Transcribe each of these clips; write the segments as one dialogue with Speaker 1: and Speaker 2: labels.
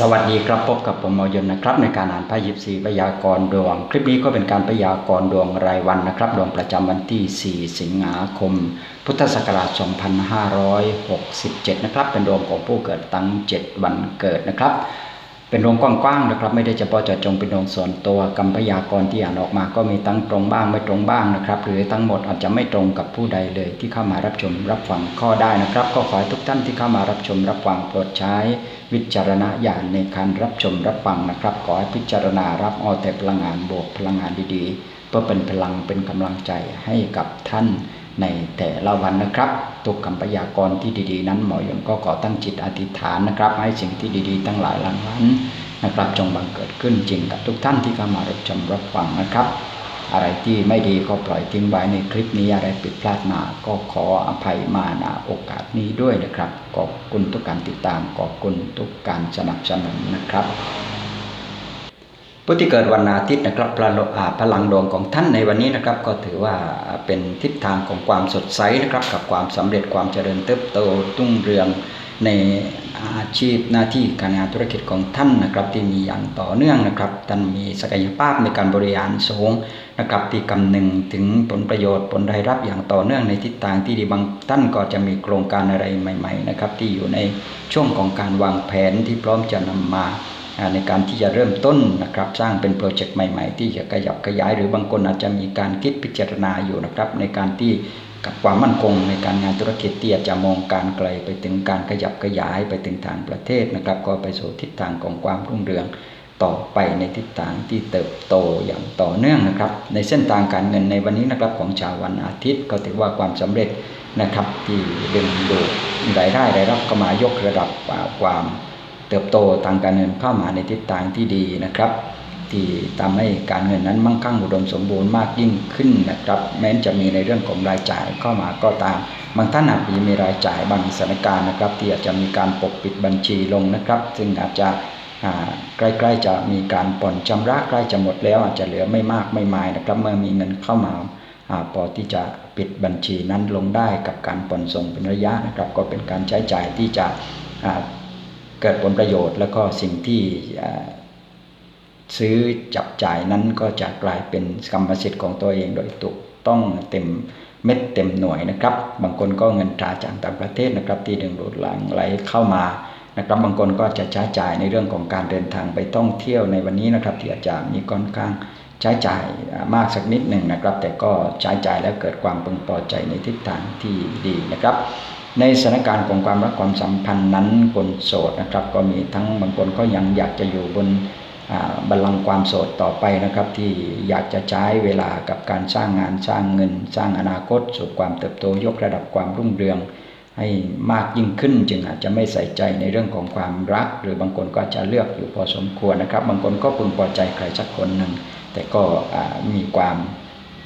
Speaker 1: สวัสดีครับพบกับผมมอยนนะครับ ในการอ่านไพ่ยิบสีพยากรณ์ดวง คลิปนี้ก็เป็นการพยากรณ์ดวงรายวันนะครับ ดวงประจำวันที่ 4 สิงหาคม พุทธศักราช 2567 นะครับ เป็นดวงของผู้เกิดตั้ง 7 วันเกิดนะครับ เป็นดวงกว้างๆนะครับ ไม่ได้เฉพาะเจาะจงเป็นดวงส่วนตัวกรรมพยากรที่อ่านออกมา ก็มีตั้งตรงบ้างไม่ตรงบ้างนะครับ หรือทั้งหมดอาจจะไม่ตรงกับผู้ใดเลยที่เข้ามารับชมรับฟังข้อได้นะครับ ก็ขอให้ทุกท่านที่เข้ามารับชมรับฟังโปรดใช้ วิจารณญาณในการรับชมรับฟังนะครับ ขอให้พิจารณารับเอาแต่พลังงานบวกพลังงานดีๆเพื่อเป็นพลังเป็นกำลังใจให้กับท่าน ในแต่ละวันนะครับตุกคำพยากรณ์ที่ดีๆ นั้นหมอยงก็ขอตั้งจิตอธิษฐานนะครับ ให้สิ่งที่ดีๆทั้งหลายหลังนั้นนะครับจงบังเกิดขึ้นจริงกับทุกท่านที่เข้ามารับชมรับฟังนะครับ อะไรที่ไม่ดีก็ปล่อยทิ้งไว้ในคลิปนี้อะไรผิดพลาดมาก็ขออภัยมาณโอกาสนี้ด้วยนะครับขอบคุณทุกการติดตามขอบคุณทุกการสนับสนุนนะครับ ผู้ที่เกิดวันอาทิตย์นะครับพลังอ่าพลังดวงของท่านในวันนี้นะครับ ก็ถือว่าเป็นทิศทางของความสดใสนะครับ กับความสำเร็จความเจริญเติบโตรุ่งเรืองในอาชีพหน้าที่การงานธุรกิจของท่านนะครับ ที่มีอย่างต่อเนื่องนะครับท่านมีศักยภาพในการบริหารสูงนะครับที่กำนึงถึงผลประโยชน์ผลรายรับอย่างต่อเนื่องในทิศทางที่ดีบางท่านก็จะมีโครงการอะไรใหม่ ๆ นะครับ ที่อยู่ในช่วงของการวางแผนที่พร้อมจะนำมา ในการที่จะเริ่มต้นนะครับสร้างเป็นโปรเจกต์ใหม่ ๆ ที่จะขยับขยาย หรือบางคนอาจจะมีการคิดพิจารณาอยู่นะครับในการที่กับความมั่นคงในการงานธุรกิจที่อาจจะมองการไกลไปถึงการขยับขยายไปถึงทางประเทศนะครับก็ไปสู่ทิศทางของความรุ่งเรืองต่อไปในทิศทางที่เติบโตอย่างต่อเนื่องนะครับ ในเส้นทางการเงินในวันนี้นะครับของชาววันอาทิตย์ก็ถือว่าความสำเร็จนะครับที่ดึงดูดรายได้รายรับเข้ามายกระดับความ เติบโตทางการเงินเข้ามาในทิศทางที่ดีนะครับ ที่ทำให้การเงินนั้นมั่งคั่งอุดมสมบูรณ์มากยิ่งขึ้นนะครับ แม้จะมีในเรื่องของรายจ่ายเข้ามาก็ตาม บางท่านอาจจะมีรายจ่ายบางสถานการณ์นะครับ ที่อาจจะมีการปกปิดบัญชีลงนะครับ ซึ่งอาจจะใกล้ๆจะมีการผ่อนชำระใกล้จะหมดแล้วอาจจะเหลือไม่มากไม่มายนะครับ เมื่อมีเงินเข้ามาพอที่จะปิดบัญชีนั้นลงได้กับการผ่อนส่งเป็นระยะนะครับ ก็เป็นการใช้จ่ายที่จะ เกิดผลประโยชน์ แล้วก็สิ่งที่ซื้อจับจ่ายนั้นก็จะกลายเป็นกรรมสิทธิ์ของตัวเองโดยถูกต้องเต็มเม็ดเต็มหน่วยนะครับ บางคนก็เงินตราจากต่างประเทศนะครับ ที่ดึงดูดหลังไหลเข้ามานะครับ บางคนก็จะใช้จ่ายในเรื่องของการเดินทางไปท่องเที่ยวในวันนี้นะครับ ที่อาจจะมีค่อนข้างใช้จ่ายมากสักนิดหนึ่งนะครับ แต่ก็ใช้จ่ายแล้วเกิดความพึงพอใจในทิศทางที่ดีนะครับ ในสถานการณ์ของความรักความสัมพันธ์นั้นคนโสดนะครับ ก็มีทั้งบางคนก็ยังอยากจะอยู่บนบัลลังก์ความโสดต่อไปนะครับ ที่อยากจะใช้เวลากับการสร้างงานสร้างเงิน สร้างอนาคต สู่ความเติบโตยกระดับความรุ่งเรือง ให้มากยิ่งขึ้น จึงอาจจะไม่ใส่ใจในเรื่องของความรัก หรือบางคนก็จะเลือกอยู่พอสมควรนะครับ บางคนก็พึงพอใจใครสักคนหนึ่งแต่ก็มีความ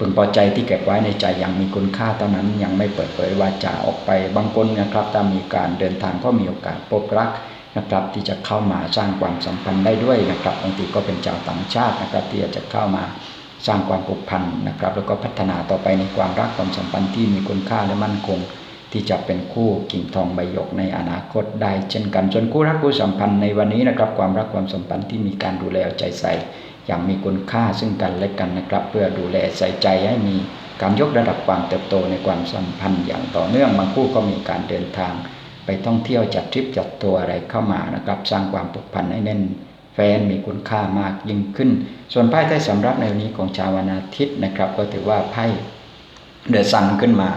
Speaker 1: พึงพอใจที่เก็บไว้ในใจยังมีคุณค่าเท่านั้นยังไม่เปิดเผยวาจาออกไปบางคนนะครับถ้ามีการเดินทางก็มีโอกาสพบรักนะครับ ที่จะเข้ามาสร้างความสัมพันธ์ได้ด้วยนะครับบางทีก็เป็นชาวต่างชาตินะครับ ที่จะเข้ามาสร้างความผูกพันนะครับ แล้วก็พัฒนาต่อไปในความรักความสัมพันธ์ที่มีคุณค่าและมั่นคง ที่จะเป็นคู่กิ่งทองใบหยกในอนาคตได้ เช่นกันส่วนคู่รักคู่สัมพันธ์ในวันนี้นะครับ ความรักความสัมพันธ์ที่มีการดูแลใจใส่ อย่างมีคุณค่าซึ่งกันและกันนะครับ เพื่อดูแลใส่ใจให้มีการยกระดับความเติบโตในความสัมพันธ์อย่างต่อเนื่องบางคู่ก็มีการเดินทาง ไปท่องเที่ยวจัดทริปจัดตัวอะไรเข้ามานะครับ สร้างความผูกพันให้แน่น แฟนมีคุณค่ามากยิ่งขึ้น ส่วนไพ่ใต้สำรับในวันนี้ของชาววันอาทิตย์นะครับ ก็ถือว่าไพ่ เดือดซันขึ้นมา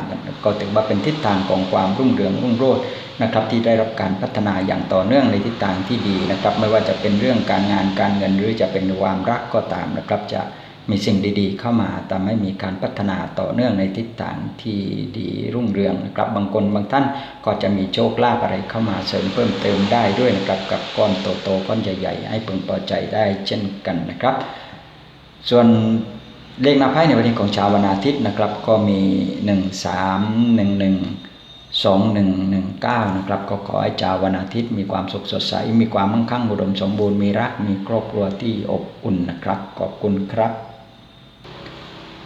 Speaker 1: ก็ถือว่าเป็นทิศทางของความรุ่งเรืองรุ่งโรจน์นะครับที่ได้รับการพัฒนาอย่างต่อเนื่องในทิศทางที่ดีนะครับ ไม่ว่าจะเป็นเรื่องการงานการเงินหรือจะเป็นความรักก็ตามนะครับ จะมีสิ่งดีๆ เข้ามาแต่ไม่มีการพัฒนาต่อเนื่องในทิศทางที่ดีรุ่งเรืองนะครับ บางคนบางท่านก็จะมีโชคลาภอะไรเข้ามาเสริมเพิ่มเติมได้ด้วยนะครับกับก้อนโตๆก้อนใหญ่ ๆ ให้พึงพอใจได้เช่นกันนะครับ ส่วน เลขนาไพ่ในวันนี้ของชาววันอาทิตย์นะครับ ก็มี 1 3 1 1 2119 นะครับ ก็ขอให้ชาววันอาทิตย์มีความสุขสดใส มีความมั่งคั่งอุดมสมบูรณ์มีรัก มีครอบครัวที่อบอุ่นนะครับ ขอบคุณครับ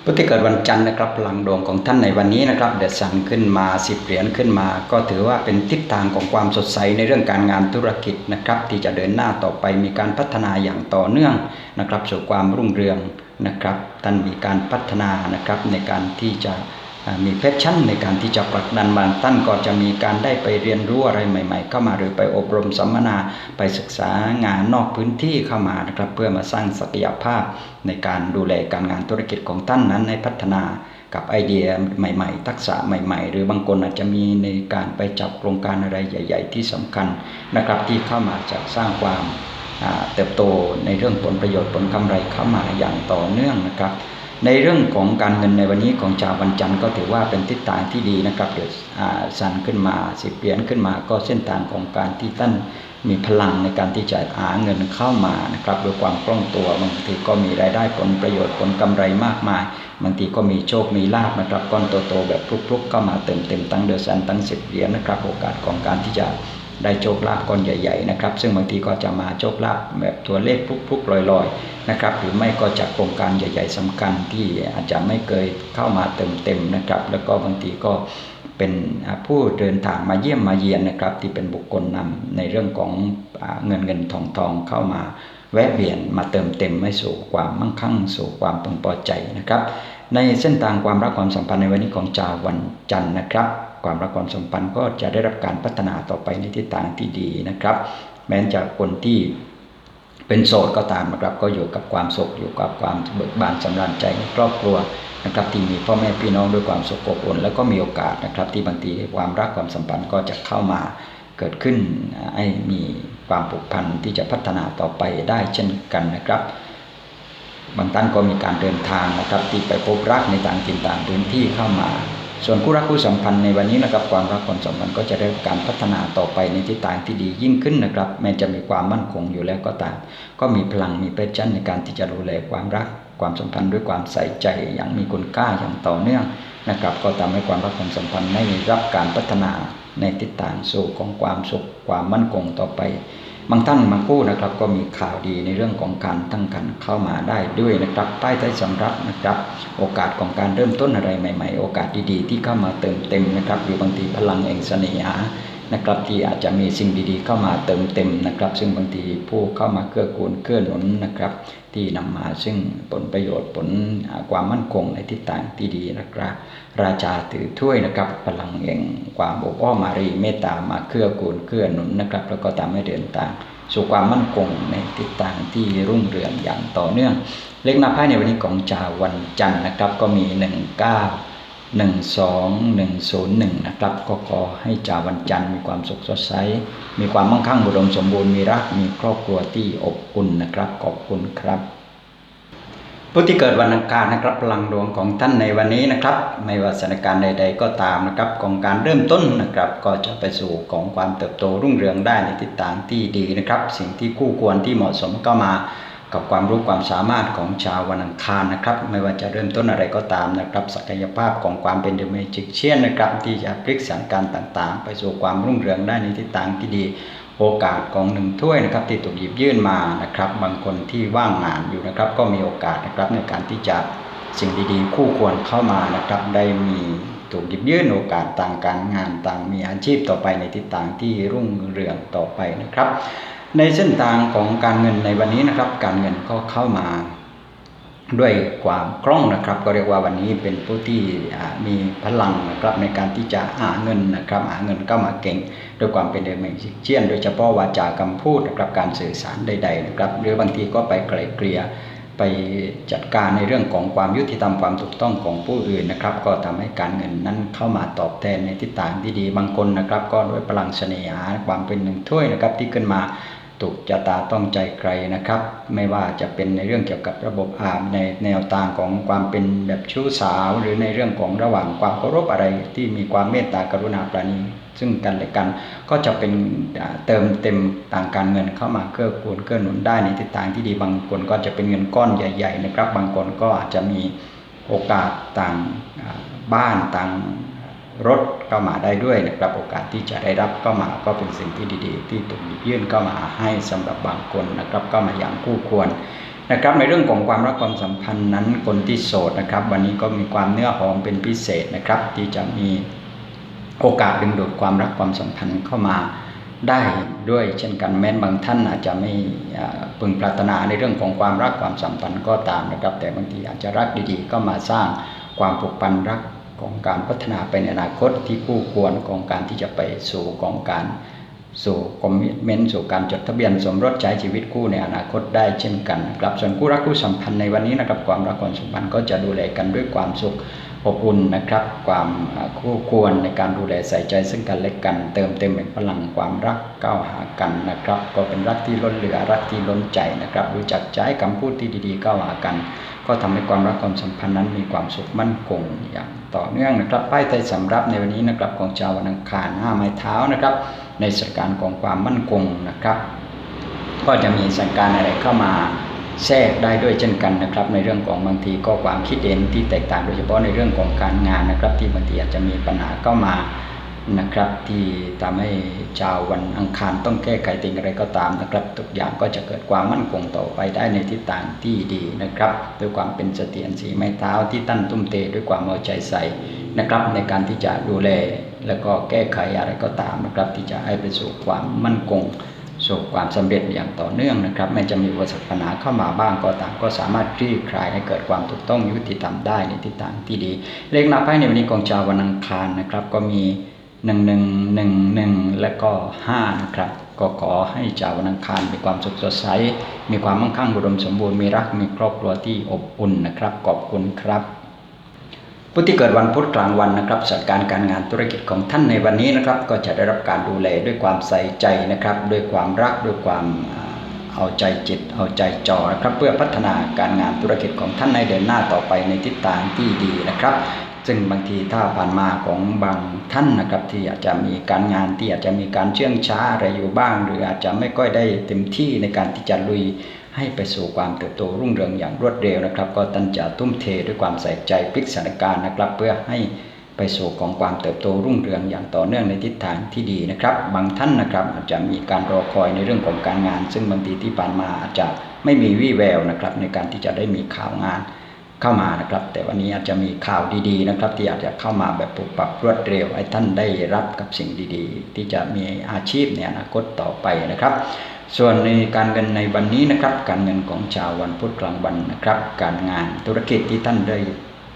Speaker 1: ผู้ที่เกิดวันจันทร์นะครับพลังดวงของท่านในวันนี้นะครับเดซันขึ้นมาสิบเหรียญขึ้นมา ก็ถือว่าเป็นทิศทางของความสดใสในเรื่องการงานธุรกิจนะครับ ที่จะเดินหน้าต่อไปมีการพัฒนาอย่างต่อเนื่องนะครับสู่ความรุ่งเรือง นะครับท่านมีการพัฒนานะครับในการที่จะมีแพชชั่นในการที่จะผลักดันบางท่านก็จะมีการได้ไปเรียนรู้อะไรใหม่ ๆ เข้ามาหรือไปอบรมสัมมนาไปศึกษางานนอกพื้นที่เข้ามานะครับเพื่อมาสร้างศักยภาพในการดูแลการงานธุรกิจของท่านนั้นในพัฒนากับไอเดียใหม่ๆ ทักษะใหม่ ๆ หรือบางคนอาจจะมีในการไปจับโครงการอะไรใหญ่ ๆ ที่สำคัญนะครับที่เข้ามาจะสร้างความ เติบโตในเรื่องผลประโยชน์ผลกำไรเข้ามาอย่างต่อเนื่องนะครับ ในเรื่องของการเงินในวันนี้ของชาววันจันทร์ก็ถือว่าเป็นทิศทางที่ดีนะครับเดี๋ยวสั่นขึ้นมาสิบเหรียญขึ้นมาก็เส้นทางของการที่ท่านมีพลังในการที่จะหาเงินเข้ามานะครับด้วยความคล่องตัวบางทีก็มีรายได้ผลประโยชน์ผลกำไรมากมายบางทีก็มีโชคมีลาบนะครับก้อนโตๆแบบพลุกๆเข้ามาเติมเต็มตั้งเดือนสันตั้งสิบเหรียญนะครับ โอกาสของการที่จะ ได้โชคลาภก้อนใหญ่ๆนะครับ ซึ่งบางทีก็จะมาโชคลาภแบบตัวเลขพลุกๆลอยๆนะครับ หรือไม่ก็จากโครงการใหญ่ ๆสำคัญที่อาจจะไม่เคยเข้ามาเติมเต็มนะครับ แล้วก็บางทีก็เป็นผู้เดินทางมาเยี่ยมมาเยียนนะครับ ที่เป็นบุคคลนำในเรื่องของเงินเงินทองทองเข้ามาแวะเวียนมาเติมเต็มไม่สู่ความมั่งคั่ง สู่ความพึงพอใจนะครับ ในเส้นทางความรักความสัมพันธ์ในวันนี้ของชาววันจันทร์นะครับ ความรักความสัมพันธ์ก็จะได้รับการพัฒนาต่อไปในทิศทางที่ดีนะครับ แม้จากคนที่เป็นโสดก็ตามนะครับ ก็อยู่กับความสุขอยู่กับความเบิกบานสำราญใจในครอบครัวนะครับที่มีพ่อแม่พี่น้องด้วยความสุขอบอุ่นแล้วก็มีโอกาสนะครับ ที่บางทีความรักความสัมพันธ์ก็จะเข้ามาเกิดขึ้นให้มีความผูกพันที่จะพัฒนาต่อไปได้เช่นกันนะครับ บางท่านก็มีการเดินทางนะครับ ที่ไปพบรักในต่างถิ่นต่างพื้นที่เข้ามา ส่วนคู่รักคู่สัมพันธ์ในวันนี้นะครับความรักความสัมพันธ์ก็จะได้การพัฒนาต่อไปในทิศทางที่ดียิ่งขึ้นนะครับแม้จะมีความมั่นคงอยู่แล้วก็ตาม ก็มีพลังมีเพชชั่นในการที่จะดูแลความรัก ความสัมพันธ์ด้วยความใส่ใจอย่างมีคุณค่าอย่างต่อเนื่องนะครับ ก็ทำให้ความรักความสัมพันธ์ได้รับการพัฒนาในทิศทางสู่ของความสุขความมั่นคงต่อไป บางท่านบางคู่นะครับก็มีข่าวดีในเรื่องของการตั้งกันเข้ามาได้ด้วยนะครับใต้ใต้สำรับนะครับ โอกาสของการเริ่มต้นอะไรใหม่ ๆ โอกาสดีๆ ที่เข้ามาเติมเต็มนะครับอยู่บางทีพลังแห่งเสน่หา นะครับที่อาจจะมีสิ่งดีๆ เข้ามาเติมเต็มนะครับ ซึ่งบางทีผู้เข้ามาเกื้อกูลเกื้อหนุนนะครับ ที่นำมาซึ่งผลประโยชน์ผลความมั่นคงในทิศทางที่ดีนะครับ ราชาถือถ้วยนะครับพลังแห่งความอบอ้อมารีเมตตามาเกื้อกูลเกื้อหนุนนะครับ แล้วก็ทำให้เดินทางสู่ความมั่นคงในทิศทางที่รุ่งเรืองอย่างต่อเนื่อง เลขหน้าไพ่ในวันนี้ของชาววันจันทร์นะครับ ก็มี 1 9 1 2 1 0 1 นะครับ ก็ขอให้จาวันจันทร์มีความสุขสดใส มีความมั่งคั่งบุดมสมบูรณ์มีรักมีครอบครัวที่อบอุ่นนะครับ ขอบคุณครับผู้ที่เกิดวันอังคารนะครับพลังดวงของท่านในวันนี้นะครับ ไม่ว่าสถานการณ์ใด ๆ ก็ตามนะครับ ของการเริ่มต้นนะครับ ก็จะไปสู่ของความเติบโตรุ่งเรืองได้ในทิศทางที่ดีนะครับ สิ่งที่คู่ควรที่เหมาะสมก็มา กับความรู้ความสามารถของชาววันอังคารนะครับ ไม่ว่าจะเริ่มต้นอะไรก็ตามนะครับ ศักยภาพของความเป็นเดเมจิกเชียนนะครับ ที่จะพลิกสถานการณ์ต่าง ๆ ไปสู่ความรุ่งเรืองได้ในทิศทางที่ดีโอกาสของหนึ่งถ้วยนะครับที่ถูกหยิบยื่นมานะครับ บางคนที่ว่างงานอยู่นะครับ ก็มีโอกาสนะครับในการที่จะสิ่งดีๆ คู่ควรเข้ามานะครับ ได้มีถูกหยิบยื่นโอกาสต่างการงานต่างมีอาชีพต่อไปในทิศทางที่รุ่งเรืองต่อไปนะครับ ในเส้นทางของการเงินในวันนี้นะครับ การเงินก็เข้ามาด้วยความคล่องนะครับ ก็เรียกว่าวันนี้เป็นผู้ที่มีพลังนะครับในการที่จะหาเงินนะครับหาเงินเข้ามาเก่งด้วยความเป็นเดเมจิเชียน โดยเฉพาะวาจากำพูดนะครับการสื่อสารใด ๆ นะครับ หรือบางทีก็ไปไกลเกลี่ยไปจัดการในเรื่องของความยุติธรรมความถูกต้องของผู้อื่นนะครับ ก็ทำให้การเงินนั้นเข้ามาตอบแทนในทิศทางที่ดีบางคนนะครับ ก็ด้วยพลังเสน่หาความเป็นหนึ่งถ้วยนะครับที่ขึ้นมา ถูกจะตาต้องใจใครนะครับ ไม่ว่าจะเป็นในเรื่องเกี่ยวกับระบบอามในแนวทางของความเป็นแบบชู้สาว หรือในเรื่องของระหว่างความเคารพอะไรที่มีความเมตตากรุณาปราณีซึ่งกันและกันก็จะเป็นเติมเต็มต่างการเงินเข้ามาเกื้อกูลเกื้อหนุนได้ในทิศทางที่ดีบางคนก็จะเป็นเงินก้อนใหญ่ ๆ นะครับ บางคนก็อาจจะมีโอกาสต่างบ้านต่าง รถเข้ามาได้ด้วยนะครับโอกาสที่จะได้รับก็มาก็เป็นสิ่งที่ดีๆ ที่ถูกยื่นเข้ามาให้สำหรับบางคนนะครับก็มาอย่างคู่ควรนะครับในเรื่องของความรักความสัมพันธ์นั้นคนที่โสดนะครับ วันนี้ก็มีความเนื้อหอมเป็นพิเศษนะครับ ที่จะมีโอกาสดึงดูดความรักความสัมพันธ์เข้ามาได้ด้วยเช่นกันแม้นบางท่านอาจจะไม่พึงปรารถนาในเรื่องของความรักความสัมพันธ์ก็ตามนะครับ แต่บางทีอาจจะรักดีๆ ก็มาสร้างความผูกพันรัก ของการพัฒนาไปในอนาคตที่คู่ควรของการที่จะไปสู่ของการสู่คอมมิชเมนต์สู่การจดทะเบียนสมรสใช้ชีวิตคู่ในอนาคตได้เช่นกันครับส่วนคู่รักคู่สัมพันธ์ในวันนี้นะครับความรักความสัมพันธ์ก็จะดูแลกันด้วยความสุข อบอุ่นนะครับ ความคู่ควรในการดูแลใส่ใจซึ่งกันและกัน เติมเต็มเป็นพลังความรักก้าวหากันนะครับ ก็เป็นรักที่ล้นเหลือรักที่ล้นใจนะครับ รู้จักใช้คำพูดที่ดีๆก้าวหากัน ก็ทำให้ความรักความสัมพันธ์นั้นมีความสุขมั่นคงอย่างต่อเนื่องนะครับป้ายไทยสำรับในวันนี้นะครับของชาววันอังคารห้าไม้เท้านะครับ ในสถานการณ์ของความมั่นคงนะครับ ก็จะมีสถานการณ์อะไรเข้ามา แทรกได้ด้วยเช่นกันนะครับ ในเรื่องของบางทีก็ความคิดเห็นที่แตกต่างโดยเฉพาะในเรื่องของการงานนะครับ ที่บางทีอาจจะมีปัญหาเข้ามานะครับที่ทำให้ชาววันอังคารต้องแก้ไขติงอะไรก็ตามนะครับ ทุกอย่างก็จะเกิดความมั่นคงต่อไปได้ในทิศทางที่ดีนะครับ ด้วยความเป็นเสถียรสีไม้เท้าที่ตั้นตุ้มเตด้วยความเอาใจใส่นะครับ ในการที่จะดูแล แล้วก็แก้ไขอะไรก็ตามนะครับ ที่จะให้ไปสู่ความมั่นคง สู่ความสำเร็จอย่างต่อเนื่องนะครับแม้จะมีอุปสรรคปัญหาเข้ามาบ้างก็ตามก็สามารถคลี่คลายให้เกิดความถูกต้องยุติธรรมได้ในทิศทางที่ดี เลขหน้าไพ่ในวันนี้ของชาววันอังคารนะครับ ก็มีหนึ่งหนึ่งหนึ่งหนึ่งและก็ห้านะครับก็ขอให้ชาววันอังคารมีความสุขสดใสมีความมั่งคั่งอุดมสมบูรณ์มีรักมีครอบครัวที่อบอุ่นนะครับขอบคุณครับ ผู้ที่เกิดวันพุธกลางวันนะครับจัดการการงานธุรกิจของท่านในวันนี้นะครับ ก็จะได้รับการดูแลด้วยความใส่ใจนะครับ ด้วยความรักด้วยความเอาใจจิตเอาใจจ่อนะครับ เพื่อพัฒนาการงานธุรกิจของท่านในเดินหน้าต่อไปในทิศทางที่ดีนะครับซึ่งบางทีถ้าผ่านมาของบางท่านนะครับที่อาจจะมีการงานที่อาจจะมีการเชื่องช้าอะไรอยู่บ้าง หรืออาจจะไม่ค่อยได้เต็มที่ในการที่จะลุย ให้ไปสู่ความเติบโตรุ่งเรืองอย่างรวดเร็วนะครับ ก็ตั้งใจทุ่มเทด้วยความใส่ใจพลิกสถานการณ์นะครับ เพื่อให้ไปสู่ของความเติบโตรุ่งเรืองอย่างต่อเนื่องในทิศทางที่ดีนะครับ บางท่านนะครับอาจจะมีการรอคอยในเรื่องของการงาน ซึ่งบางทีที่ผ่านมาอาจจะไม่มีวี่แววนะครับในการที่จะได้มีข่าวงาน เข้ามานะครับ แต่วันนี้อาจจะมีข่าวดีๆนะครับ ที่อาจจะเข้ามาแบบปุบปับรวดเร็วให้ท่านได้รับกับสิ่งดีๆ ที่จะมีอาชีพในอนาคตต่อไปนะครับ ส่วนในการเงินในวันนี้นะครับ การเงินของชาววันพุธกลางวันนะครับ การงานธุรกิจที่ท่านได้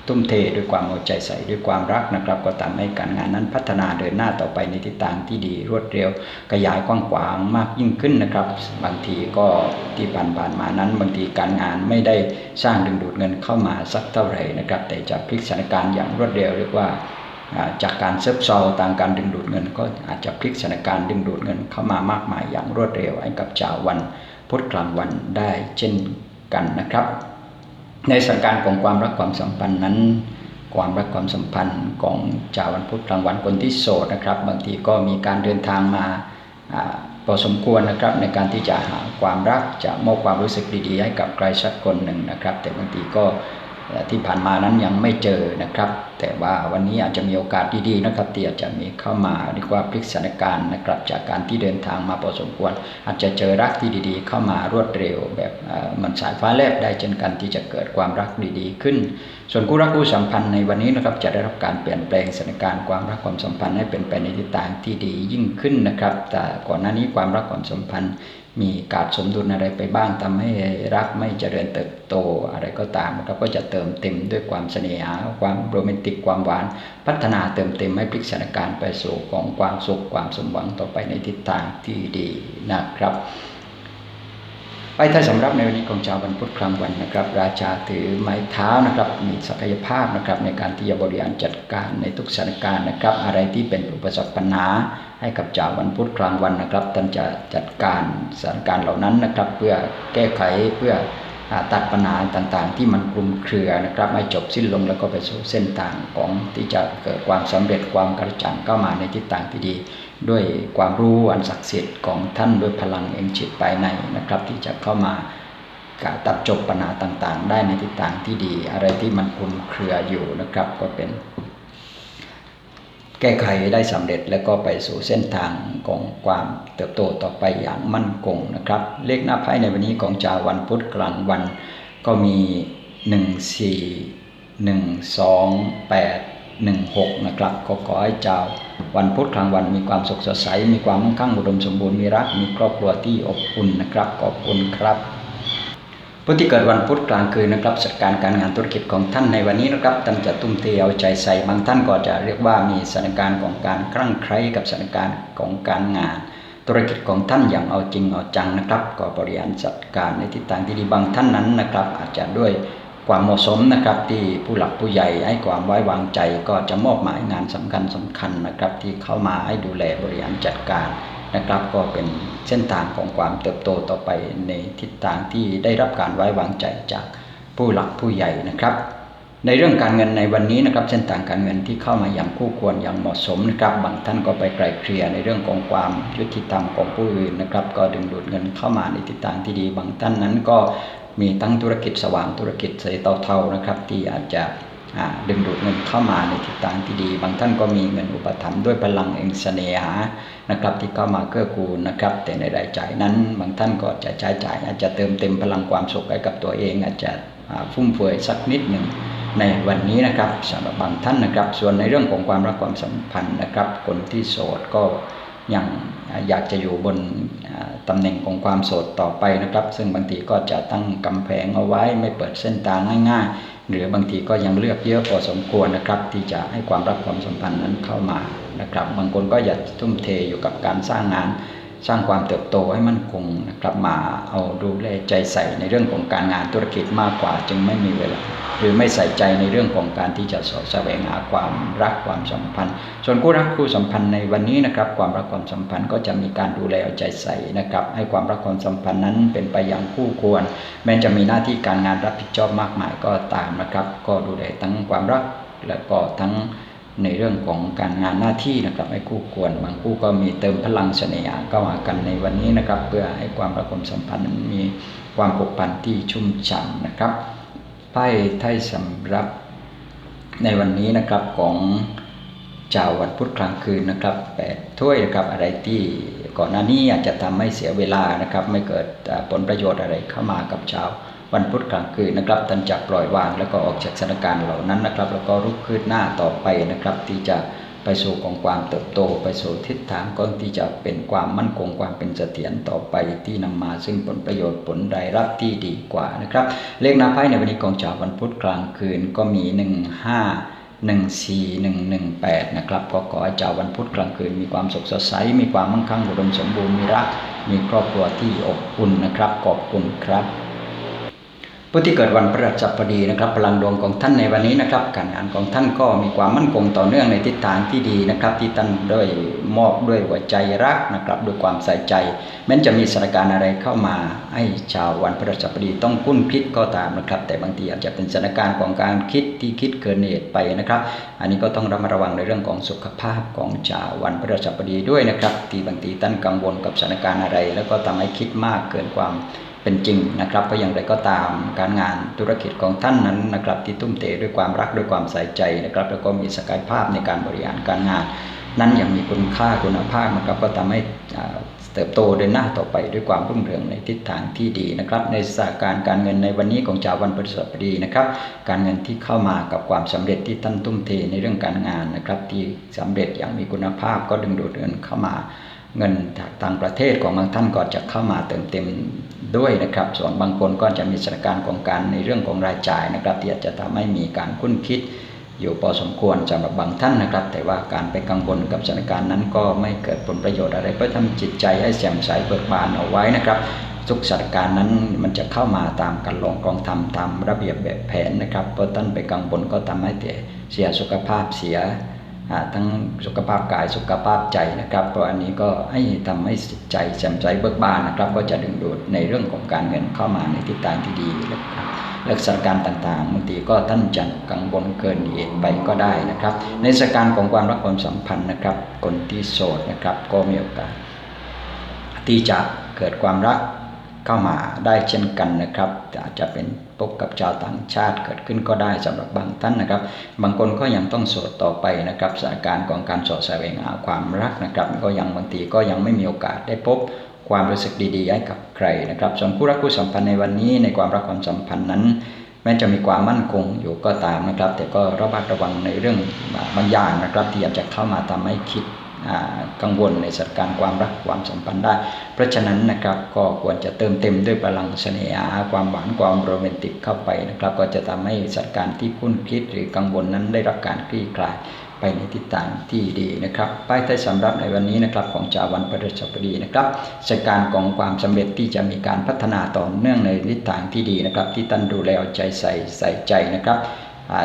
Speaker 1: ทุ่มเทด้วยความเอาใจใส่ด้วยความรักนะครับ ก็ทำให้การงานนั้นพัฒนาเดินหน้าต่อไปในทิศทางที่ดีรวดเร็วขยายกว้างขวางมากยิ่งขึ้นนะครับ บางทีก็ที่ผ่านๆมานั้น บางทีการงานไม่ได้สร้างดึงดูดเงินเข้ามาสักเท่าไหร่นะครับ แต่จะพลิกสถานการณ์อย่างรวดเร็วเรียกว่าจากการเซฟซอลตามการดึงดูดเงิน ก็อาจจะพลิกสถานการณ์ดึงดูดเงินเข้ามามากมายอย่างรวดเร็วให้กับชาววันพุธกลางวันได้เช่นกันนะครับ ในสถานการณ์ของความรักความสัมพันธ์นั้น ความรักความสัมพันธ์ของชาววันพุธกลางวันคนที่โสดนะครับ บางทีก็มีการเดินทางมาพอสมควรนะครับในการที่จะหาความรักจะมอบความรู้สึกดีๆให้กับใครสักคนหนึ่งนะครับ แต่บางทีก็ ที่ผ่านมานั้นยังไม่เจอนะครับ แต่ว่าวันนี้อาจจะมีโอกาสดีๆนะครับที่อาจจะมีเข้ามาเรียกว่าพลิกสถานการณ์นะครับจากการที่เดินทางมาพอสมควร อาจจะเจอรักที่ดีๆ เข้ามารวดเร็วแบบมันสายฟ้าแลบได้เช่นกันที่จะเกิดความรักดีๆ ขึ้น ส่วนคู่รักคู่สัมพันธ์ในวันนี้นะครับจะได้รับการเปลี่ยนแปลงสถานการณ์ความรักความสัมพันธ์ให้เป็นไปในทิศทางที่ดียิ่งขึ้นนะครับ แต่ก่อนหน้านี้ความรักความสัมพันธ์ มีการสมดุลอะไรไปบ้างทำให้รักไม่เจริญเติบโตอะไรก็ตามนะครับก็จะเติมเต็มด้วยความเสน่หาความโรแมนติกความหวาน พัฒนาเติมเต็มให้พลิกสถานการณ์ไปสู่ของความสุขความสมหวังต่อไปในทิศทางที่ดีนะครับ ไปถ้าสำหรับในวันนี้ของชาวบรรพุธครั้งวันนะครับ ราชาถือไม้เท้านะครับ มีศักยภาพนะครับในการที่จะบริหารจัดการในทุกสถานการณ์นะครับ อะไรที่เป็นอุปสรรคปัญหาให้กับเจ้าวันพุธกลางวันนะครับท่านจะจัดการสถานการณ์เหล่านั้นนะครับ เพื่อแก้ไขเพื่อตัดปัญหาต่างๆ ที่มันกลุ่มเครือนะครับให้จบสิ้นลงแล้วก็ไปสู่เส้นทางของที่จะเกิดความสำเร็จความกระจ่างเข้ามาในทิศทางที่ดี ด้วยความรู้อันศักดิ์สิทธิ์ของท่านด้วยพลังเองจิตภายในนะครับ ที่จะเข้ามากตัดจบปัญหาต่างๆ ได้ในทิศทางที่ดี อะไรที่มันคลุมเครืออยู่นะครับ ก็เป็น แก้ไขได้สำเร็จแล้วก็ไปสู่เส้นทางของความเติบโตต่อไปอย่างมั่นคงนะครับ เลขหน้าไพ่ในวันนี้ของจาวันพุธกลางวันก็มี 1 4 1 2 8 1 6นะครับก็ขอให้เจ้าวันพุธกลางวันมีความสุขสดใส มีความมั่งคั่งอุดมสมบูรณ์มีรัก มีครอบครัวที่อบอุ่นนะครับขอบคุณครับผู้ที่เกิดวันพุธกลางคืนนะครับจัดการการงานธุรกิจของท่านในวันนี้นะครับท่านจะตุ้มเทเอาใจใส่บางท่านก็จะเรียกว่ามีสถานการณ์ของการคลั่งไคล้กับสถานการณ์ของการงาน ธุรกิจของท่านอย่างเอาจริงเอาจังนะครับ ก็บริหารจัดการในทิศทางที่ดีบางท่านนั้นนะครับ อาจจะด้วย ความเหมาะสมนะครับที่ผู้หลักผู้ใหญ่ให้ความไว้วางใจก็จะมอบหมายงานสำคัญสำคัญนะครับ ที่เข้ามาให้ดูแลบริหารจัดการนะครับ ก็เป็นเส้นทางของความเติบโตต่อไปในทิศทางที่ได้รับการไว้วางใจจากผู้หลักผู้ใหญ่นะครับ ในเรื่องการเงินในวันนี้นะครับ เส้นทางการเงินที่เข้ามาอย่างคู่ควรอย่างเหมาะสมนะครับบางท่านก็ไปไกลเกลี่ยในเรื่องของความยุติธรรมของผู้อื่นนะครับ ก็ดึงดูดเงินเข้ามาในทิศทางที่ดี บางท่านนั้นก็ มีตั้งธุรกิจสว่างธุรกิจสเตาเทานะครับ ที่อาจจะดึงดูดเงินเข้ามาในทิศทางที่ดี บางท่านก็มีเงินอุปถัมภ์ด้วยพลังเองเสน่หานะครับที่เข้ามาเกื้อกูลนะครับ แต่ในรายจ่ายนั้น บางท่านก็จะใช้จ่าย อาจจะเติมเต็มพลังความสุขให้กับตัวเอง อาจจะฟุ่มเฟือยสักนิดหนึ่งในวันนี้นะครับสำหรับบางท่านนะครับ ส่วนในเรื่องของความรักความสัมพันธ์นะครับ คนที่โสดก็ยัง อยากจะอยู่บนตำแหน่งของความโสดต่อไปนะครับ ซึ่งบางทีก็จะตั้งกำแพงเอาไว้ไม่เปิดเส้นทางง่าย ๆ หรือบางทีก็ยังเลือกเยอะพอสมควรนะครับ ที่จะให้ความรักความสัมพันธ์นั้นเข้ามานะครับ บางคนก็อยากทุ่มเทอยู่กับการสร้างงาน สร้างความเติบโตให้มั่นคงนะครับมาเอาดูแลใจใส่ในเรื่องของการงานธุรกิจมากกว่า จึงไม่มีเวลา หรือไม่ใส่ใจในเรื่องของการที่จะสอดแสวงหาความรักความสัมพันธ์ ส่วนคู่รักคู่สัมพันธ์ในวันนี้นะครับ ความรักความสัมพันธ์ก็จะมีการดูแลเอาใจใส่นะครับ ให้ความรักความสัมพันธ์นั้นเป็นไปอย่างคู่ควร แม้จะมีหน้าที่การงานรับผิดชอบมากมายก็ตามนะครับ ก็ดูแลทั้งความรักและก็ทั้ง ในเรื่องของการงานหน้าที่นะครับให้คู่ควรบางคู่ก็มีเติมพลังเสน่ห์เข้าหากันในวันนี้นะครับ เพื่อให้ความปรักคมสัมพันธ์มีความผูกพันที่ชุ่มฉ่ำนะครับไพ่ไทยสำหรับในวันนี้นะครับของเจ้าวันพุธกลางคืนนะครับแปดถ้วยนะครับอะไรที่ก่อนหน้านี้อาจจะทำให้เสียเวลานะครับ ไม่เกิดผลประโยชน์อะไรเข้ามากับชาว วันพุธกลางคืนนะครับท่านจะปล่อยวางแล้วก็ออกจากสถานการณ์เหล่านั้นนะครับ แล้วก็รุกขึ้นหน้าต่อไปนะครับ ที่จะไปสู่ของความเติบโต ไปสู่ทิศทางก็ที่จะเป็นความมั่นคงความเป็นเสถียรต่อไปที่นำมาซึ่งผลประโยชน์ผลรายรับที่ดีกว่านะครับ เลขนาไพ่ในวันนี้ของชาววันพุธกลางคืนก็มี 1 5 1 4 1 1 8 นะครับ ก็ขอให้เจ้าวันพุธกลางคืนมีความสุขสดใส มีความมั่งคั่งอุดมสมบูรณ์มีรัก มีครอบครัวที่อบอุ่นนะครับ ขอบคุณครับ ผู้ที่เกิดวันพฤหัสบดีนะครับพลังดวงของท่านในวันนี้นะครับ การงานของท่านก็มีความมั่นคงต่อเนื่องในทิศทางที่ดีนะครับ ที่ท่านด้วยมอบด้วยหัวใจรักนะครับด้วยความใส่ใจ แม้จะมีสถานการณ์อะไรเข้ามาให้ชาววันพฤหัสบดีต้องคุ้นคิดก็ตามนะครับ แต่บางทีอาจจะเป็นสถานการณ์ของการคิดที่คิดเกินเหตุไปนะครับ อันนี้ก็ต้องระมัดระวังในเรื่องของสุขภาพของชาววันพฤหัสบดีด้วยนะครับที่บางทีท่านกังวลกับสถานการณ์อะไร แล้วก็ทำให้คิดมากเกินความ เป็นจริงนะครับ เพราะอย่างไรก็ตามการงานธุรกิจของท่านนั้นนะครับที่ทุ่มเทด้วยความรักด้วยความใส่ใจนะครับ แล้วก็มีสกายภาพในการบริหารการงาน นั้นอยังมีคุณค่าคุณภาพนะครับก็ทำให้เติบโตเดินหน้าต่อไปด้วยความรุ่งเรืองในทิศทางที่ดีนะครับ ในสถานการณ์การเงินในวันนี้ของชาววันพฤหัสบดีนะครับ การเงินที่เข้ามากับความสำเร็จที่ท่านทุ่มเทในเรื่องการงานนะครับ ที่สำเร็จอย่างมีคุณภาพก็ดึงดูดเงินเข้ามา เงินจากต่างประเทศของบางท่านก็จะเข้ามาเติมเต็มด้วยนะครับ ส่วนบางคนก็จะมีสถานการณ์ของการในเรื่องของรายจ่ายนะครับที่อาจจะทำให้มีการคุ้นคิดอยู่พอสมควรสำหรับบางท่านนะครับ แต่ว่าการไปกังวลกับสถานการณ์นั้นก็ไม่เกิดผลประโยชน์อะไรเพื่อทำจิตใจให้แจ่มใสเบิกบานเอาไว้นะครับทุกสถานการณ์นั้นมันจะเข้ามาตามการลงกองทำตามระเบียบแบบแผนนะครับเพราะท่านไปกังวลก็ทำให้เสียสุขภาพเสีย ทั้งสุขภาพกายสุขภาพใจนะครับ เพราะอันนี้ก็ให้ทำให้ใจแจ่มใสเบิกบานนะครับ ก็จะดึงดูดในเรื่องของการเงินเข้ามาในทิศทางที่ดีนะครับลักษณะการต่างๆบางทีก็ท่านจะกังวลเกินเหตุไปก็ได้นะครับ ในสถานการณ์ของความรักความสัมพันธ์นะครับ คนที่โสดนะครับก็มีโอกาสที่จะเกิดความรักเข้ามาได้เช่นกันนะครับ อาจจะเป็น พบกับชาวต่างชาติเกิดขึ้นก็ได้สำหรับบางท่านนะครับ บางคนก็ยังต้องโสดต่อไปนะครับสถานการณ์ของการโสดแสวงหาความรักนะครับ ก็ยังบางทีก็ยังไม่มีโอกาสได้พบความรู้สึกดีๆให้กับใครนะครับส่วนคู่รักคู่สัมพันธ์ในวันนี้ในความรักความสัมพันธ์นั้นแม้จะมีความมั่นคงอยู่ก็ตามนะครับ แต่ก็ระมัดระวังในเรื่องบางอย่างนะครับ ที่อาจจะเข้ามาทำให้คิด กังวลในสถานการณ์ความรักความสัมพันธ์ได้ เพราะฉะนั้นนะครับก็ควรจะเติมเต็มด้วยพลังเสน่หาความหวานความโรแมนติกเข้าไปนะครับ ก็จะทำให้สถานการณ์ที่คุ้นคิดหรือกังวลนั้นได้รับการคลี่คลายไปในทิศทางที่ดีนะครับป้ายใต้สำหรับในวันนี้นะครับของจาวันพฤหัสบดีนะครับสถานการณ์ของความสำเร็จที่จะมีการพัฒนาต่อเนื่องในทิศทางที่ดีนะครับ ที่ท่านดูแลเอาใจใส่ใส่ใจนะครับ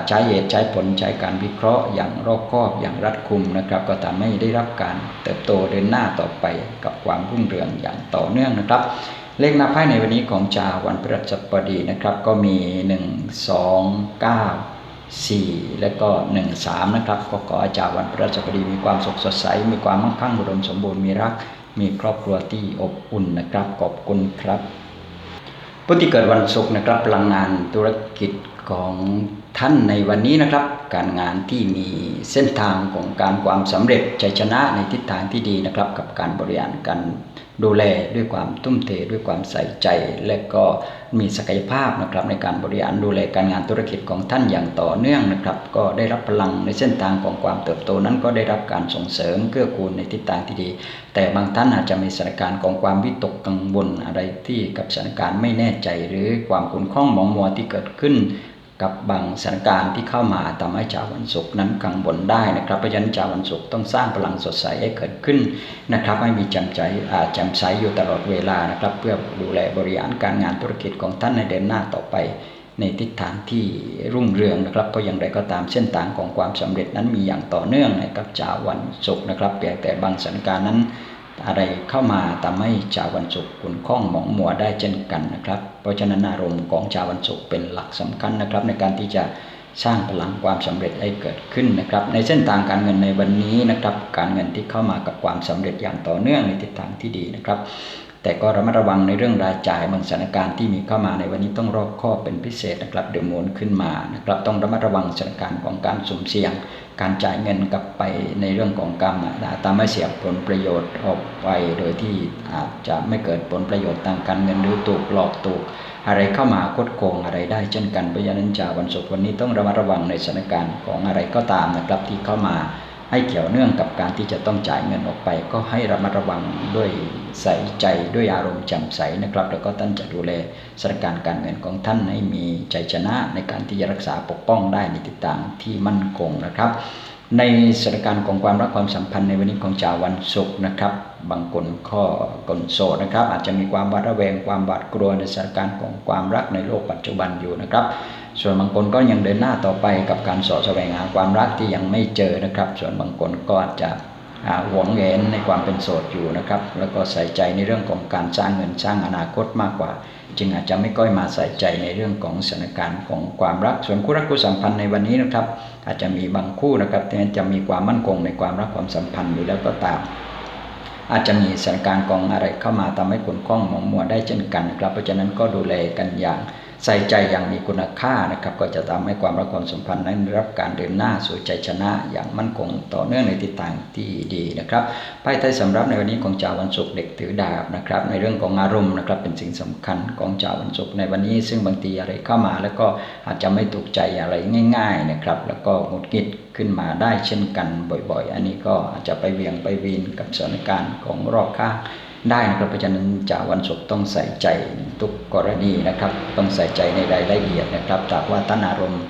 Speaker 1: ใช้เหตุใช้ผลใช้การวิเคราะห์ อย่างรอบคอบอย่างรัดกุมนะครับ ก็ทำให้ได้รับการเติบโตเดินหน้าต่อไปกับความรุ่งเรืองอย่างต่อเนื่องนะครับ เลขน้าไพ่ในวันนี้ของจาวันพฤหัสบดีนะครับ ก็มี 1 2 9 4 และก็ 1 3 นะครับ ก็ขออาจารย์วันพฤหัสบดีมีความสุขสดใส มีความมั่งคั่งอุดมสมบูรณ์มีรัก มีครอบครัวที่อบอุ่นนะครับ ขอบคุณครับผู้ที่เกิดวันศุกร์นะครับพลังงานธุรกิจของ ท่านในวันนี้นะครับ การงานที่มีเส้นทางของการความสำเร็จชัยชนะในทิศทางที่ดีนะครับ กับการบริหารการดูแลด้วยความทุ่มเทด้วยความใส่ใจ และก็มีศักยภาพนะครับในการบริหารดูแลการงานธุรกิจของท่านอย่างต่อเนื่องนะครับ ก็ได้รับพลังในเส้นทางของความเติบโตนั้นก็ได้รับการส่งเสริมเกื้อกูลในทิศทางที่ดี แต่บางท่านอาจจะมีสถานการณ์ของความวิตกกังวลอะไรที่กับสถานการณ์ไม่แน่ใจ หรือความขุ่นข้องมองมัวที่เกิดขึ้น กับบางสถานการณ์ที่เข้ามาทำให้ชาววันศุกร์นั้นกังวลได้นะครับเพราะฉะนั้นชาววันศุกร์ต้องสร้างพลังสดใสให้เกิดขึ้นนะครับให้มีจำใจจำใสอยู่ตลอดเวลานะครับ เพื่อดูแลบริหารการงานธุรกิจของท่านในเดินหน้าต่อไปในทิศทางที่รุ่งเรืองนะครับก็อย่างไรก็ตามเส้นทางของความสำเร็จนั้นมีอย่างต่อเนื่องนะครับชาววันศุกร์นะครับเพียงแต่บางสถานการณ์นั้น อะไรเข้ามาทำให้ชาววันศุกร์ขุนข้องหมองมัวได้เช่นกันนะครับ เพราะฉะนั้นอารมณ์ของชาววันศุกร์เป็นหลักสำคัญนะครับ ในการที่จะสร้างพลังความสำเร็จให้เกิดขึ้นนะครับ ในเส้นทางการเงินในวันนี้นะครับ การเงินที่เข้ามากับความสำเร็จอย่างต่อเนื่องในทิศทางที่ดีนะครับ แต่ก็ระมัดระวังในเรื่องรายจ่ายบางสถานการณ์ที่มีเข้ามาในวันนี้ต้องรอบคอบเป็นพิเศษนะครับเดือดมูลขึ้นมานะครับต้องระมัดระวังสถานการณ์ของการสุ่มเสี่ยง การจ่ายเงินกลับไปในเรื่องของกรรมนะตามไม่เสียผลประโยชน์ออกไป โดยที่อาจจะไม่เกิดผลประโยชน์ทางการเงินหรือถูกหลอกถูกอะไรเข้ามาคดโกงอะไรได้เช่นกันเพราะฉะนั้นจาวันศุกร์วันนี้ต้องระมัดระวังในสถานการณ์ของอะไรก็ตามนะครับที่เข้ามา ให้เกี่ยวเนื่องกับการที่จะต้องจ่ายเงินออกไป ก็ให้ระมัดระวังด้วยใส่ใจด้วยอารมณ์แจ่มใสนะครับ แล้วก็ท่านจะดูแลสถานการณ์การเงินของท่านให้มีใจชนะในการที่จะรักษาปกป้องได้ในทิศทางที่มั่นคงนะครับ ในสถานการณ์ของความรักความสัมพันธ์ในวันนี้ของชาววันศุกร์นะครับ บางคนข้อกลโสดนะครับ อาจจะมีความวัดระแวงความบาดกลัวในสถานการณ์ของความรักในโลกปัจจุบันอยู่นะครับ ส่วนบางคนก็ยังเดินหน้าต่อไปกับการสอดแสวงหาความรักที่ยังไม่เจอนะครับ ส่วนบางคนก็จะหวงแหนในความเป็นโสดอยู่นะครับ แล้วก็ใส่ใจในเรื่องของการสร้างเงินสร้างอนาคตมากกว่า จึงอาจจะไม่ก้อยมาใส่ใจในเรื่องของสถานการณ์ของความรัก ส่วนคู่รักคู่สัมพันธ์ในวันนี้นะครับ อาจจะมีบางคู่นะครับที่จะมีความมั่นคงในความรักความสัมพันธ์อยู่แล้วก็ตาม อาจจะมีสถานการณ์ของอะไรเข้ามาทำให้คนคล้องหมองมัวได้เช่นกันครับเพราะฉะนั้นก็ดูแลกันอย่าง ใส่ใจอย่างมีคุณค่านะครับ ก็จะทำให้ความรักความสัมพันธ์นั้นรับการเดินหน้าสู่ใจชนะอย่างมั่นคงต่อเนื่องในทิศทางที่ดีนะครับไพ่ไทยสำหรับในวันนี้ของชาววันศุกร์เด็กถือดาบนะครับ ในเรื่องของอารมณ์นะครับเป็นสิ่งสำคัญของชาววันศุกร์ในวันนี้ ซึ่งบางทีอะไรเข้ามา แล้วก็อาจจะไม่ถูกใจอะไรง่าย ๆนะครับ แล้วก็หงุดหงิดขึ้นมาได้เช่นกันบ่อยๆ อันนี้ก็อาจจะไปเวียงไปวีนกับสถานการณ์ของรอบข้าง ได้นะครับเพราะฉะนั้นจากวันศุกร์ต้องใส่ใจทุกกรณีนะครับ ต้องใส่ใจในรายละเอียดนะครับจากว่าตั้นอารมณ์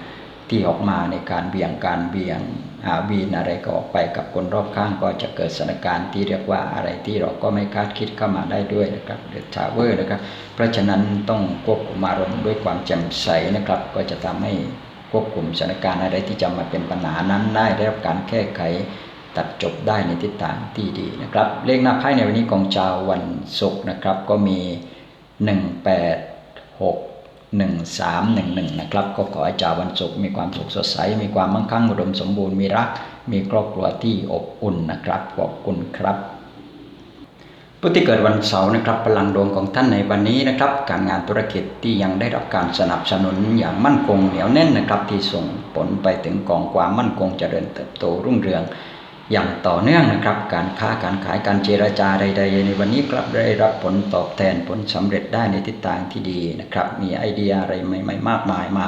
Speaker 1: ที่ออกมาในการเบี่ยงการเบี่ยงอาวีนอะไรก็ออกไปกับคนรอบข้างก็จะเกิดสถานการณ์ที่เรียกว่าอะไรที่เราก็ไม่คาดคิดเข้ามาได้ด้วยนะครับเดือดชาเวอร์นะครับ เพราะฉะนั้นต้องควบคุมอารมณ์ด้วยความแจ่มใสนะครับ ก็จะทำให้ควบคุมสถานการณ์อะไรที่จะมาเป็นปัญหานั้นได้ได้รับการแก้ไข ตัดจบได้ในทิศทางที่ดีนะครับ เลขหน้าไพ่ในวันนี้ของชาววันศุกร์นะครับ ก็มี 1 8 6 1 3 1 1 นะครับ ก็ขอให้ชาววันศุกร์มีความสุขสดใส มีความมั่งคั่งอุดมสมบูรณ์มีรัก มีครอบครัวที่อบอุ่นนะครับขอบคุณครับผู้ที่เกิดวันเสาร์นะครับพลังดวงของท่านในวันนี้นะครับ การงานธุรกิจที่ยังได้รับการสนับสนุนอย่างมั่นคงเหนียวแน่นนะครับ ที่ส่งผลไปถึงกองความมั่นคงจเจริญเติบโตรุ่งเรือง อย่างต่อเนื่องนะครับ การค้าการขายการเจรจาใด ๆ ในวันนี้ครับได้รับผลตอบแทนผลสำเร็จได้ในทิศทางที่ดีนะครับ มีไอเดียอะไรใหม่ๆมากมายมา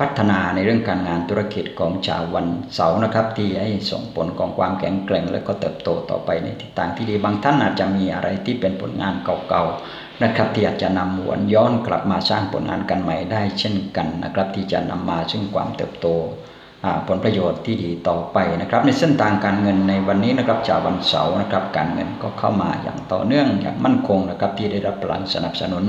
Speaker 1: พัฒนาในเรื่องการงานธุรกิจของชาววันเสาร์นะครับ ที่ให้ส่งผลของความแข็งแกร่ง และก็เติบโตต่อไปในทิศทางที่ดีบางท่านอาจจะมีอะไรที่เป็นผลงานเก่าๆนะครับที่อาจจะนำหวนย้อนกลับมาสร้างผลงานกันใหม่ได้เช่นกันนะครับ ที่จะนำมาซึ่งความเติบโต ผลประโยชน์ที่ดีต่อไปนะครับ ในเส้นทางการเงินในวันนี้นะครับจากวันเสาร์นะครับ การเงินก็เข้ามาอย่างต่อเนื่องอย่างมั่นคงนะครับ ที่ได้รับพลังสนับสนุน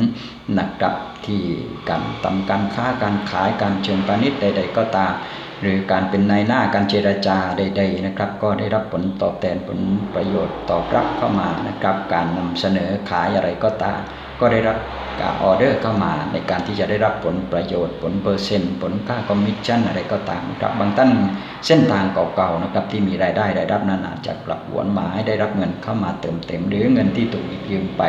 Speaker 1: นะครับที่การทำการค้าการขายการเชิงพาณิชย์ใด ๆ ก็ตามหรือการเป็นนายหน้าการเจรจาใด ๆนะครับ ก็ได้รับผลตอบแทนผลประโยชน์ตอบรับเข้ามานะครับ การนำเสนอขายอะไรก็ตาม ก็ได้รับการออเดอร์เข้ามาในการที่จะได้รับผลประโยชน์ ผลเปอร์เซ็นต์ผลค่าคอมมิชชั่นอะไรก็ตามครับบางท่านเส้นทางเก่าๆนะครับที่มีรายได้ได้รับนั้นาจจะกลับหวนมาให้ได้รับเงินเข้ามาเติมเต็ม หรือเงินที่ถูกยืมไป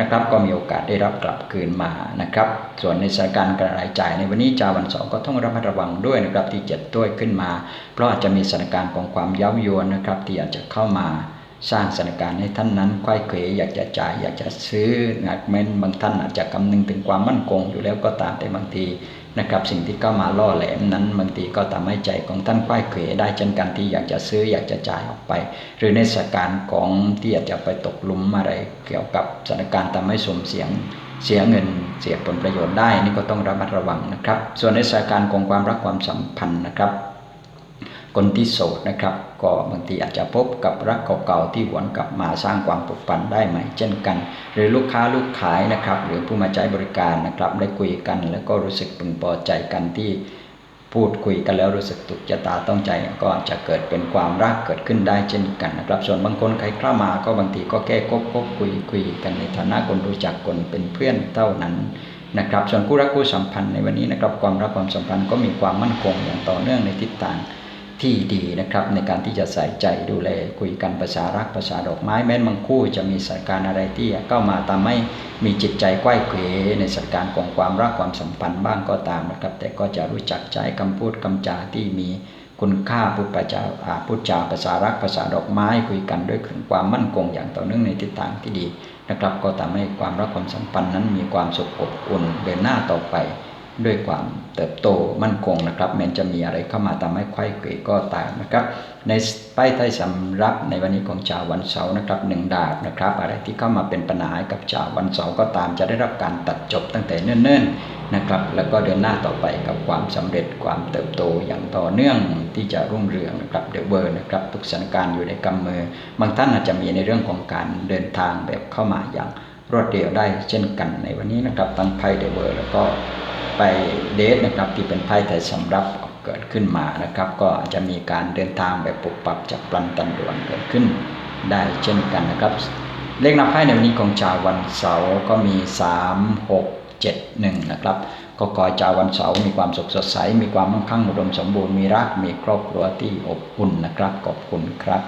Speaker 1: นะครับ ก็มีโอกาสได้รับกลับคืนมานะครับ ส่วนในสถานการณ์กรรายจ่ายในวันนี้จาวันสองก็ต้องระมัดระวังด้วยนะครับที่เจ็ดด้วยขึ้นมา เพราะอาจจะมีสถานการณ์ของความเย้ายวนนะครับที่อาจจะเข้ามา สร้างสถานการณ์ให้ท่านนั้นค่อยเขวอยากจะจ่ายอยากจะซื้อนะแม้นบางท่านอาจจะคำนึงถึงความมั่นคงอยู่แล้วก็ตามแต่บางทีนะครับสิ่งที่เข้ามาล่อแหลมนั้นบางทีก็ทำให้ใจของท่านค่อยเขวได้เช่นกันที่อยากจะซื้ออยากจะจ่ายออกไป หรือในสถานการณ์ของที่อาจจะไปตกหลุมอะไรเกี่ยวกับสถานการณ์ทำให้สมเสียงเสียเงินเสียผลประโยชน์ได้นี่ก็ต้องระมัดระวังนะครับ ส่วนในสถานการณ์ของความรักความสัมพันธ์นะครับ คนที่โสดนะครับ ก็บางทีอาจจะพบกับรักเก่าๆที่หวนกลับมาสร้างความผูกพันได้ใหม่ เช่นกัน หรือลูกค้าลูกขายนะครับ หรือผู้มาใช้บริการนะครับได้คุยกัน แล้วก็รู้สึกพึงพอใจกันที่พูดคุยกันแล้วรู้สึกถูกชะตาต้องใจก็จะเกิดเป็นความรักเกิดขึ้นได้เช่นกันนะครับ ส่วนบางคนใครเข้ามาก็บางทีก็แก้คบคบคุยคุยกันในฐานะคนรู้จักคนเป็นเพื่อนเท่านั้นนะครับ ส่วนคู่รักคู่สัมพันธ์ในวันนี้นะครับความรักความสัมพันธ์ก็มีความมั่นคงอย่างต่อเนื่องในทิศทาง ที่ดีนะครับ ในการที่จะใส่ใจดูแลคุยกันภาษารักภาษาดอกไม้แม้นบางคู่จะมีสถานการณ์อะไรที่เข้ามาทำให้มีจิตใจใกล้เขวในสถานการณ์ของความรักความสัมพันธ์บ้างก็ตามนะครับ แต่ก็จะรู้จักใช้คำพูดคำจาที่มีคุณค่าพูดประจาพูดจาภาษารักภาษาดอกไม้คุยกันด้วยความมั่นคงอย่างต่อเนื่องในทิศทางที่ดีนะครับ ก็ทำให้ความรักความสัมพันธ์นั้นมีความสุขอบอุ่นเดินหน้าต่อไป ด้วยความเติบโตมั่นคงนะครับแม้จะมีอะไรเข้ามาทำให้ไข้เกวก็ตามนะครับ ในป้ายใต้สำรับในวันนี้ของชาววันเสาร์นะครับหนึ่งดาบนะครับ อะไรที่เข้ามาเป็นปัญหากับชาววันเสาร์ก็ตามจะได้รับการตัดจบตั้งแต่เนิ่นๆนะครับ แล้วก็เดินหน้าต่อไปกับความสำเร็จความเติบโตอย่างต่อเนื่องที่จะรุ่งเรืองนะครับเดอะเบอร์นะครับทุกสถานการณ์อยู่ในกำมือ บางท่านอาจจะมีในเรื่องของการเดินทางแบบเข้ามาอย่างรวดเร็วได้เช่นกันในวันนี้นะครับทั้งไพ่เดอะเบอร์แล้วก็ ไปเดทนะครับที่เป็นไพ่ไทยสำรับเกิดขึ้นมานะครับ ก็จะมีการเดินทางแบบปุบปับจากปลันตันด่วนเกิดขึ้นได้เช่นกันนะครับ เลขนับไพ่ในวันนี้ของชาววันเสาร์ก็มี 3 6 7 1นะครับก็ขอชาววันเสาร์มีความสุขสดใส มีความมั่งคั่งอุดมสมบูรณ์มีรักมีครอบครัวที่อบอุ่นนะครับขอบคุณครับ